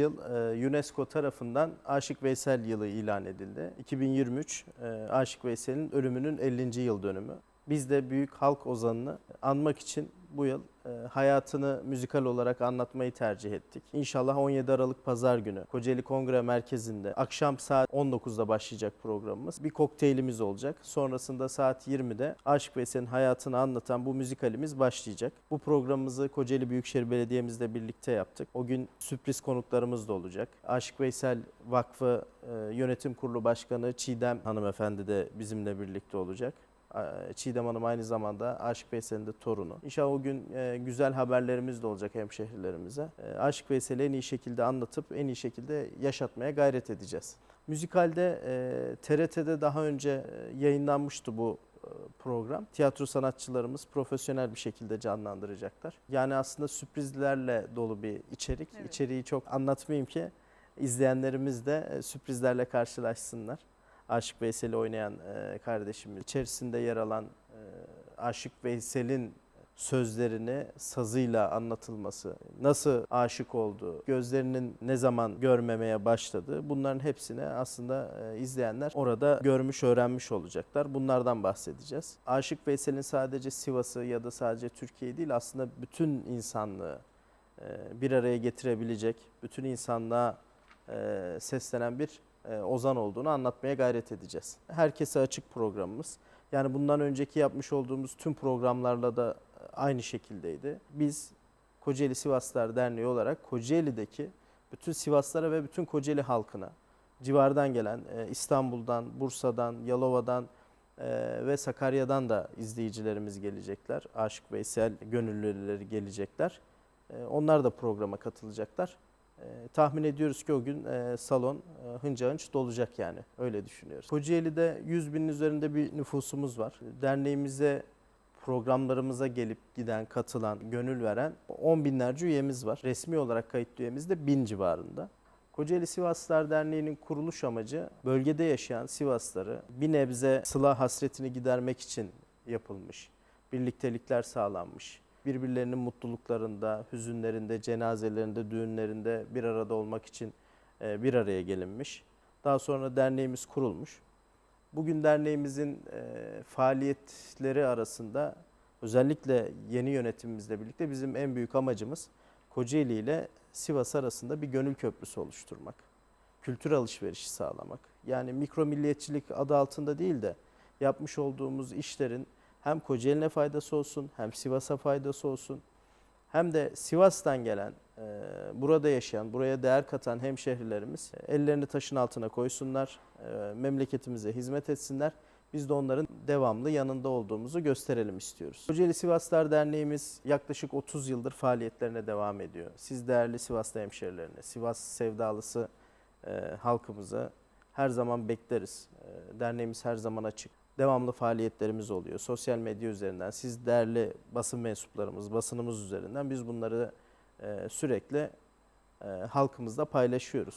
yıl e, UNESCO tarafından Aşık Veysel yılı ilan edildi. 2023 e, Aşık Veysel'in ölümünün 50. yıl dönümü. Biz de büyük halk ozanını anmak için bu yıl e, hayatını müzikal olarak anlatmayı tercih ettik. İnşallah 17 Aralık Pazar günü Kocaeli Kongre Merkezi'nde akşam saat 19'da başlayacak programımız. Bir kokteylimiz olacak. Sonrasında saat 20'de Aşık Veysel'in hayatını anlatan bu müzikalimiz başlayacak. Bu programımızı Kocaeli Büyükşehir Belediye'mizle birlikte yaptık. O gün sürpriz konuklarımız da olacak. Aşık Veysel Vakfı e, Yönetim Kurulu Başkanı Çiğdem Hanımefendi de bizimle birlikte olacak. Çiğdem Hanım aynı zamanda Aşık Veysel'in de torunu. İnşallah o gün e, güzel haberlerimiz de olacak hemşehrilerimize. E, Aşık Veysel'i en iyi şekilde anlatıp en iyi şekilde yaşatmaya gayret edeceğiz. Müzikalde e, TRT'de daha önce yayınlanmıştı bu program. Tiyatro sanatçılarımız profesyonel bir şekilde canlandıracaklar. Yani aslında sürprizlerle dolu bir içerik. Evet. İçeriği çok anlatmayayım ki izleyenlerimiz de sürprizlerle karşılaşsınlar. Aşık Veysel'i oynayan e, kardeşimiz. içerisinde yer alan e, Aşık Veysel'in sözlerini sazıyla anlatılması, nasıl aşık olduğu, gözlerinin ne zaman görmemeye başladığı bunların hepsini aslında e, izleyenler orada görmüş, öğrenmiş olacaklar. Bunlardan bahsedeceğiz. Aşık Veysel'in sadece Sivas'ı ya da sadece Türkiye'yi değil aslında bütün insanlığı e, bir araya getirebilecek, bütün insanlığa e, seslenen bir ozan olduğunu anlatmaya gayret edeceğiz. Herkese açık programımız. Yani bundan önceki yapmış olduğumuz tüm programlarla da aynı şekildeydi. Biz Kocaeli Sivaslar Derneği olarak Kocaeli'deki bütün Sivaslara ve bütün Kocaeli halkına, civardan gelen e, İstanbul'dan, Bursa'dan, Yalova'dan e, ve Sakarya'dan da izleyicilerimiz gelecekler. Aşık Veysel gönüllüleri gelecekler. E, Onlar da programa katılacaklar. E, tahmin ediyoruz ki o gün e, salon e, hınca hınç dolacak yani. Öyle düşünüyoruz. Kocaeli'de 100 binin üzerinde bir nüfusumuz var. Derneğimize programlarımıza gelip giden, katılan, gönül veren 10 binlerce üyemiz var. Resmi olarak kayıtlı üyemiz de 1000 civarında. Kocaeli Sivaslılar Derneği'nin kuruluş amacı bölgede yaşayan Sivasları bir nebze sıla hasretini gidermek için yapılmış. Birliktelikler sağlanmış. Birbirlerinin mutluluklarında, hüzünlerinde, cenazelerinde, düğünlerinde bir arada olmak için e, bir araya gelinmiş. Daha sonra derneğimiz kurulmuş. Bugün derneğimizin e, faaliyetleri arasında özellikle yeni yönetimimizle birlikte bizim en büyük amacımız Kocaeli ile Sivas arasında bir gönül köprüsü oluşturmak. Kültür alışverişi sağlamak. Yani mikro milliyetçilik adı altında değil de yapmış olduğumuz işlerin hem Kocaeli'ne faydası olsun, hem Sivas'a faydası olsun. Hem de Sivas'tan gelen, e, burada yaşayan, buraya değer katan hemşehrilerimiz e, ellerini taşın altına koysunlar, e, memleketimize hizmet etsinler. Biz de onların devamlı yanında olduğumuzu gösterelim istiyoruz. Kocaeli Sivaslar Derneğimiz yaklaşık 30 yıldır faaliyetlerine devam ediyor. Siz değerli Sivaslı hemşehrilerine, Sivas sevdalısı halkımızı her zaman bekleriz. Derneğimiz her zaman açık. Devamlı faaliyetlerimiz oluyor. Sosyal medya üzerinden, siz değerli basın mensuplarımız, basınımız üzerinden biz bunları e, sürekli e, halkımızla paylaşıyoruz.